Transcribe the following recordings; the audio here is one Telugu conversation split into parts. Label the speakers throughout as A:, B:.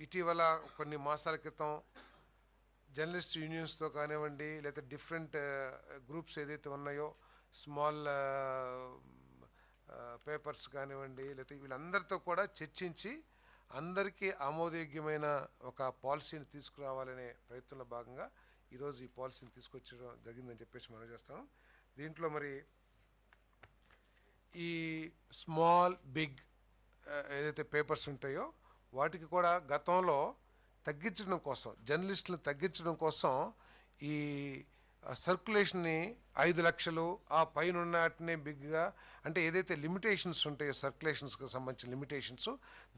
A: ఇటీవల కొన్ని మాసాల క్రితం జర్నలిస్ట్ యూనియన్స్తో కానివ్వండి లేకపోతే డిఫరెంట్ గ్రూప్స్ ఏదైతే ఉన్నాయో స్మాల్ పేపర్స్ కానివ్వండి లేకపోతే వీళ్ళందరితో కూడా చర్చించి అందరికీ ఆమోదయోగ్యమైన ఒక పాలసీని తీసుకురావాలనే ప్రయత్నంలో భాగంగా ఈరోజు ఈ పాలసీని తీసుకొచ్చడం జరిగిందని చెప్పేసి మనం చేస్తాం దీంట్లో మరి ఈ స్మాల్ బిగ్ ఏదైతే పేపర్స్ ఉంటాయో వాటికి కూడా గతంలో తగ్గించడం కోసం జర్నలిస్టులను తగ్గించడం కోసం ఈ సర్క్యులేషన్ని ఐదు లక్షలు ఆ పైన ఉన్నటినే బిగ్గా అంటే ఏదైతే లిమిటేషన్స్ ఉంటాయో సర్క్యులేషన్స్కి సంబంధించిన లిమిటేషన్స్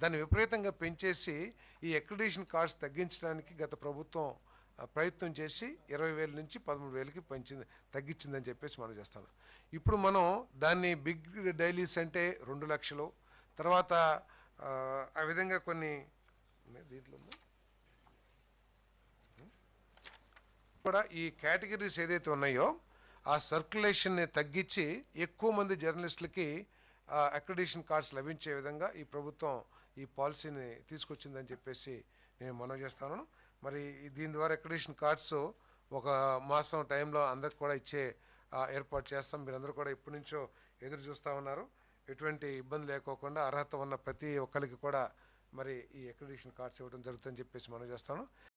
A: దాన్ని విపరీతంగా పెంచేసి ఈ అక్రిడేషన్ కాస్ట్ తగ్గించడానికి గత ప్రభుత్వం ప్రయత్నం చేసి ఇరవై వేల నుంచి పదమూడు వేలకి పెంచింది తగ్గించిందని చెప్పేసి మనం చేస్తాం. ఇప్పుడు మనం దాన్ని బిగ్ డైలీస్ అంటే రెండు లక్షలు తర్వాత ఆ, విధంగా కొన్ని దీంట్లో కూడా ఈ కేటగిరీస్ ఏదైతే ఉన్నాయో ఆ సర్క్యులేషన్ని తగ్గించి ఎక్కువ మంది జర్నలిస్టులకి అక్రిడేషన్ కార్డ్స్ లభించే విధంగా ఈ ప్రభుత్వం ఈ పాలసీని తీసుకొచ్చిందని చెప్పేసి నేను మనవి చేస్తాను. మరి దీని ద్వారా అక్రిడేషన్ కార్డ్స్ ఒక మాసం టైంలో అందరికి కూడా ఇచ్చే ఏర్పాటు చేస్తాం. మీరందరూ కూడా ఇప్పటి నుంచో ఎదురు చూస్తూ ఉన్నారు. ఎటువంటి ఇబ్బంది లేకోకుండా అర్హత ఉన్న ప్రతి ఒక్కరికి కూడా మరి ఈ అక్రిడేషన్ కార్డ్స్ ఇవ్వడం జరుగుతుందని చెప్పేసి మనం చేస్తాను.